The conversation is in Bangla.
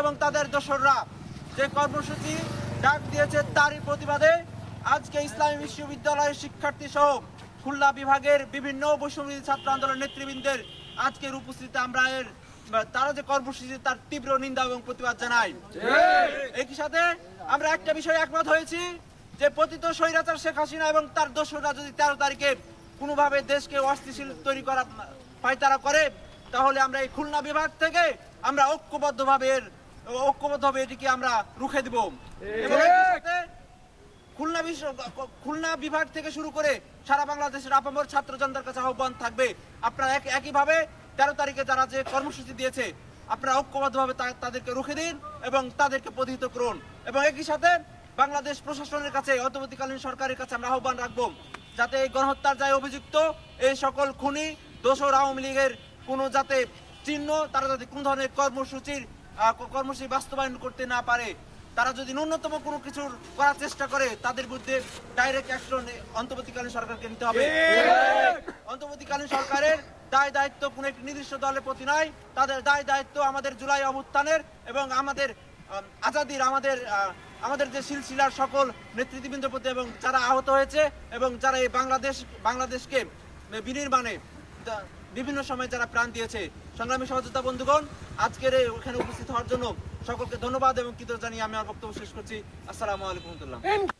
এবং তাদের দোসররা যে কর্মসূচি ডাক দিয়েছে তারই প্রতিবাদে আজকে ইসলামী বিশ্ববিদ্যালয়ের শিক্ষার্থী সহ খুলনা বিভাগের বিভিন্ন বৈষম্য ছাত্র আন্দোলন নেতৃবৃন্দের আজকের উপস্থিতিতে আমরা এর, তারা যে কর্মসূচি তার তীব্র নিন্দা এবং প্রতিবাদ জানাই। একই সাথে আমরা একটা বিষয়ে একমত হয়েছি যে পতিত স্বৈরাচার শেখ হাসিনা এবং তার দোসররা যদি তেরো তারিখে কোনোভাবে দেশকে অস্থিতিশীল তৈরি করা পায়তারা করে তাহলে আমরা এই খুলনা বিভাগ থেকে আমরা ঐক্যবদ্ধভাবে এর ঐক্যবদ্ধভাবে এটিকে আমরা রুখে দিব। এবং খুলনা খুলনা বিভাগ থেকে শুরু করে সারা বাংলাদেশের আপামর ছাত্র জনতার কাছে আহ্বান থাকবে। আপনারা এক একইভাবে তেরো তারিখে যারা যে কর্মসূচি দিয়েছে আপনারা ঐক্যবদ্ধভাবে তাদেরকে রুখে দিন এবং তাদেরকে প্রতিহিত করুন। এবং একই সাথে বাংলাদেশ প্রশাসনের কাছে অন্তর্বর্তীকালীন সরকারের কাছে আমরা আহ্বান রাখব যাতে এই গণহত্যার যায় অভিযুক্ত এই সকল খুনি দোসর আওয়ামী লীগের কোনো যাতে চিহ্ন তারা যাতে কোন ধরনের কর্মসূচির কর্মসূচি বাস্তবায়ন করতে না পারে তারা যদি ন্যূনতম কোনো কিছু করার চেষ্টা করে তাদের বিরুদ্ধে ডাইরেক্ট অ্যাকশন অন্তর্বর্তীকালীন সরকারকে নিতে হবে। অন্তর্বর্তীকালীন সরকারের দায় দায়িত্ব কোনো একটি নির্দিষ্ট দলের প্রতি নয় তাদের দায় দায়িত্ব আমাদের জুলাই অভ্যুত্থানের এবং আমাদের আম, আজাদির আমাদের আমাদের যে সিলসিলার সকল নেতৃত্ববৃন্দের প্রতি এবং যারা আহত হয়েছে এবং যারা এই বাংলাদেশ বাংলাদেশকে বিনির্মাণে বিভিন্ন সময় যারা প্রাণ দিয়েছে। সংগ্রামী সহযোদ্ধা বন্ধুগণ, আজকের এখানে উপস্থিত হওয়ার জন্য সকলকে ধন্যবাদ এবং কৃতজ্ঞ জানিয়ে আমি আমার বক্তব্য শেষ করছি। আসসালামু আলাইকুম